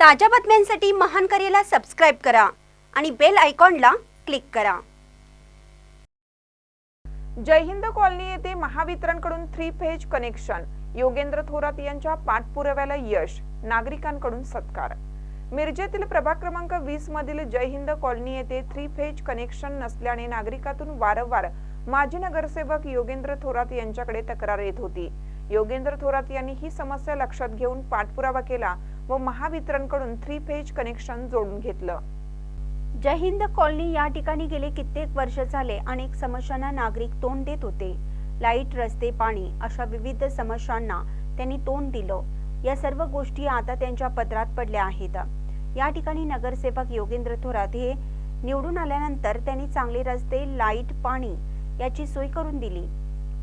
ताज्या बातम्यांसाठी महान करेला सबस्क्राईब करा आणि बेल आयकॉनला क्लिक करा. जय हिंद कॉलनी येथे महावितरणकडून three phase connection Yogendra Thorat यांच्या पाठपुराव्याला यश. नागरिकांकडून सत्कार. मिरजेतील प्रभाग क्रमांक वीस मधील जय हिंद कॉलनी येथे थ्री फेज कनेक्शन नसल्याने नागरिकातून वारंवार माजी नगरसेवक योगेंद्र थोरात यांच्याकडे तक्रार येत होती. योगेंद्र थोरात यांनी ही समस्या लक्षात घेऊन पाठपुरावा केला. व महावितरणकडून थ्री फेज कनेक्शन जोडून घेतलं. जहिंद कॉलनी या ठिकाणी गेले कित्येक वर्ष झाले. अनेक समस्यांना नागरिक तोंड देत होते. लाइट रस्ते पाणी अशा विविध समस्यांना त्यांनी तोंड दिलं. या सर्व गोष्टी आता त्यांच्या पदरात पडल्या आहेत. या ठिकाणी नगरसेवक योगेंद्र थोरात हे निवडून आल्यानंतर त्यांनी चांगले रस्ते लाइट पाणी याची सोय करून दिली.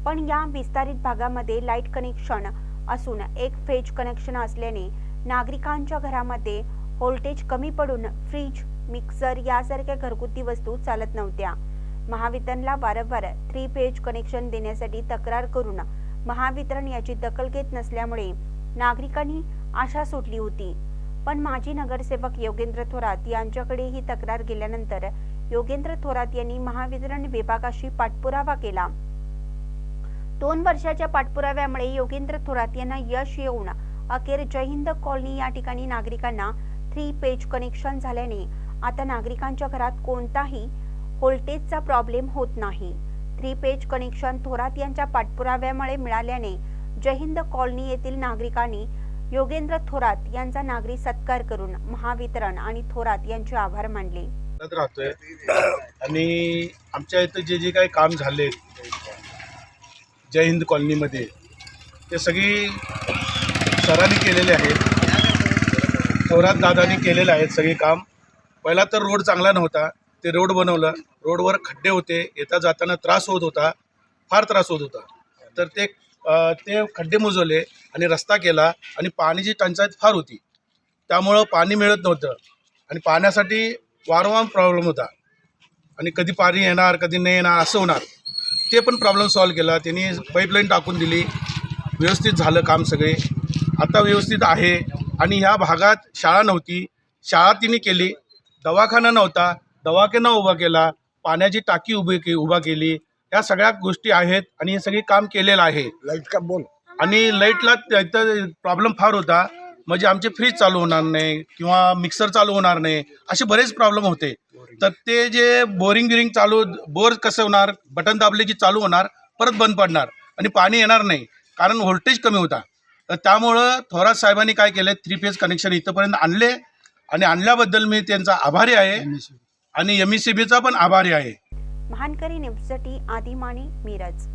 पण या विस्तारित भागामध्ये लाइट कनेक्शन असून एक फेज कनेक्शन असल्याने नागरिकांच्या घरामध्ये व्होल्टेज कमी पडून फ्रीज मिक्सर यासारख्या घरगुती वस्तू चालत नव्हत्या. महावितरणला वारंवार थ्री फेज कनेक्शन देण्यासाठी तक्रार करून महावितरण याची दखल घेत नसल्यामुळे नागरिकांनी आशा सुटली होती. पण माजी नगरसेवक योगेंद्र थोरात यांच्याकडे ही तक्रार गेल्यानंतर योगेंद्र थोरात यांनी महावितरण विभागाशी पाठपुरावा केला. दोन वर्षाच्या पाठपुराव्यामुळे योगेंद्र थोरात यांना यश येऊन अखेर जय हिंद कॉलनी या ठिकाणी नागरिकांना थ्री पेज कनेक्शन झाल्याने आता नागरिकांच्या घरात कोणताही व्होल्टेजचा प्रॉब्लेम होत नाही. थ्री पेज कनेक्शन थोरात यांच्या पाठपुराव्यामुळे मिळाल्याने जयहिंद कॉलनी येथील नागरिकांनी योगेंद्र थोरात यांचा नागरी सत्कार करून महावितरण आणि थोरात यांचे आभार मानले. राहतोय. आणि आमच्या इथं जे जे काही काम झाले जय हिंद कॉलनीमध्ये ते सगळी सरांनी केलेले आहेत. थोरात दादानी केलेले आहेत सगळे काम. पहिला तर रोड चांगला नव्हता. ते रोड बनवलं. रोडवर खड्डे होते. येता जाताना त्रास होत होता. फार त्रास होत होता. तर ते ते खड्डे मुजवले आणि रस्ता केला आणि पाण्याची टंचाई फार होती. त्यामुळं पाणी मिळत नव्हतं. आणि पाण्यासाठी वारंवार प्रॉब्लेम होता. आणि कधी पाणी येणार कधी नाही येणार असं होणार. ते पण प्रॉब्लेम सॉल्व केला. त्यांनी पाईपलाईन टाकून दिली. व्यवस्थित झालं काम सगळे. आता व्यवस्थित आहे. आणि ह्या भागात शाळा नव्हती. शाळा तिने केली. दवाखाना नव्हता. दवाखाना उभा केला. पाण्याची टाकी उभी के उभा केली. या सगळ्या गोष्टी आहेत आणि हे सगळे काम केलेलं आहे. लाइट का बोल. आणि लाईटला प्रॉब्लेम फार होता. म्हणजे आमचे फ्रीज चालू होणार नाही किंवा मिक्सर चालू होणार नाही. असे बरेच प्रॉब्लेम होते. तर ते जे बोरिंग बिरिंग चालू बोर कसं होणार? बटन दाबले की चालू होणार? परत बंद पडणार. आणि पाणी येणार नाही. कारण व्होल्टेज कमी होता. तर त्यामुळं थोरात साहेबांनी काय केलं थ्री फेज कनेक्शन इथंपर्यंत आणले आणि आणल्याबद्दल मी त्यांचा आभारी आहे आणि एम ई सी बीचा पण आभारी आहे. महानकरी न्यूजसाठी आदिमाने मिरज.